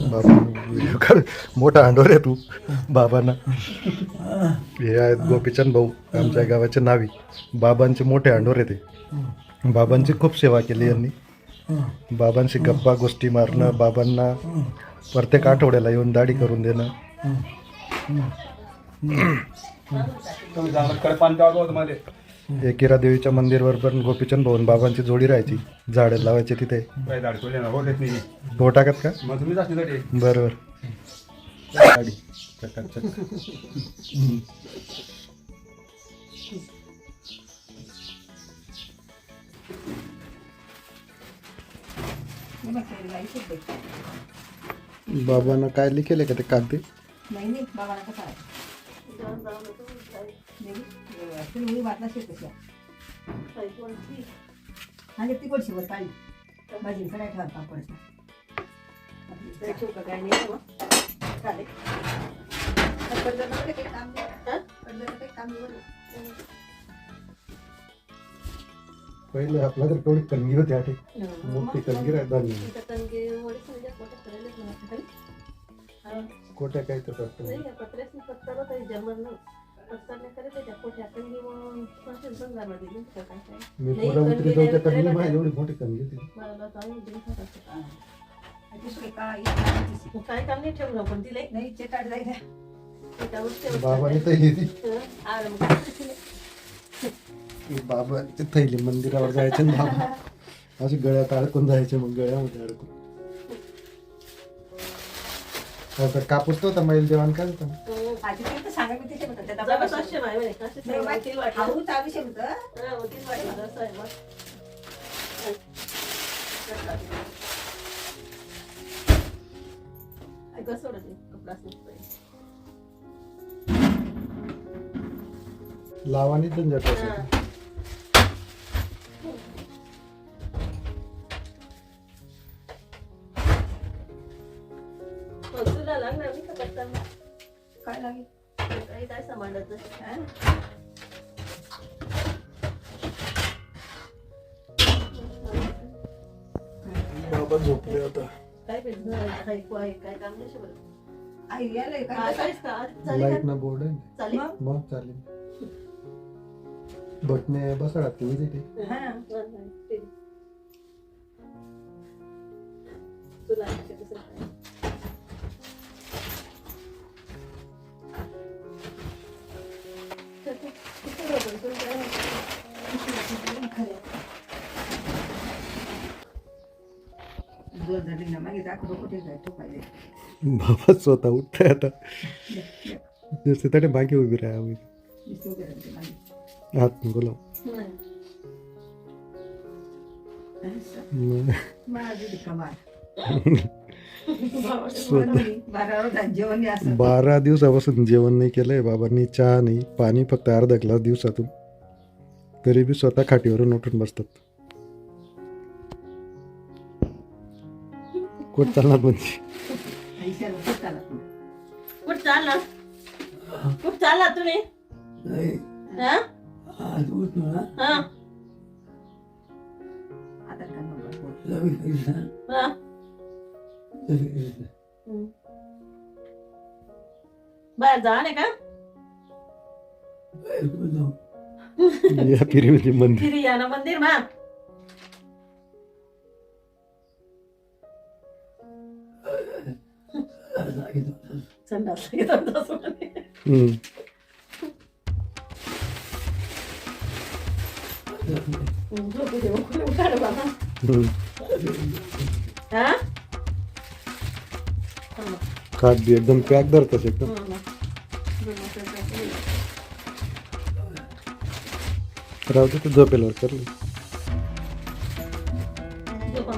बाबा व्हिडिओ काढ मोठा अंडोर आहे तू बाबांना. हे आहेत गोपीचंद भाऊ आमच्या गावाचे नावी. बाबांचे मोठे अंडोर आहे ते. बाबांची खूप सेवा केली यांनी. बाबांशी गप्पा गोष्टी मारणं बाबांना प्रत्येक आठवड्याला येऊन दाढी करून देणं. तुम्ही जाणार कडे पाणी एकिरा देवीच्या मंदिरवर पण गोपीचंद आणि बाबांची जोडी राहायची. झाडं लावायचे तिथे. हो टाकत का? बरोबर. बाबांना काय लिखेले का ते कागदी? नाही आहे तुम्ही वाटला शेत आणि ती कोणशी वर काढली माझी सगळ्या ठेवा पापडचा काय नाही चालेल काम नाही काम पहिले आपल्याकडे तेवढी कणगी होती आठी मोठी कणगी राहतात कोट्या काय तर करतो. मी पोरा उतरी जाऊ त्या कणगी माहिती एवढी मोठी होती. काय? काम नाही ठेवलं पण तिला? नाही चेटाट जायला बाबाने थैली ती बाबाची थैली मंदिरावर जायचे ना बाबा. असे गळ्यात अडकून जायचे मग गळ्यामध्ये अडकून. आता कापूस नव्हता मैल देवान काय होता काही तर सांगा मी तिथे म्हणतात त्या जगात डब्यात असे नाही म्हणे, नाही, होतं हा, वाटलं, असं आहे मग. ते, नसतोय. लावानी झंझट हा. तुला लागणार नाही का करताना? काय लागेल काही काय सांभाळायचं? हा? बाबा झोपले आता काय? काय काय काय काम नाही. आई यायला हा, का? चालेल लाइट का? ना बोर्ड आहे चालेल? मग? मग चालेल बटणे बसाडा तिथे हा. हा, हा, ठीक. तुला आणखी कसं काय? बाबा स्वतः उठताय आता. जसे मागे उभी राहा हात बोला स्वतः बारा दिवसापासून जेवण नाही केलंय बाबांनी. चहा नाही. पाणी फक्त अर्धा ग्लास दिवसातून. तरी बी स्वतः खाटीवरून उठून बसतात. कोण चालणार म्हणजे. कुठं कुठं. बाहेर जा नाही का યા પિરિયાના મંદિર પિરિયાના મંદિરમાં સંડાસ હમ કાઢ એકદમ પેક દર થશે એકદમ राहू दे ते झोपेलवर करले झोपा.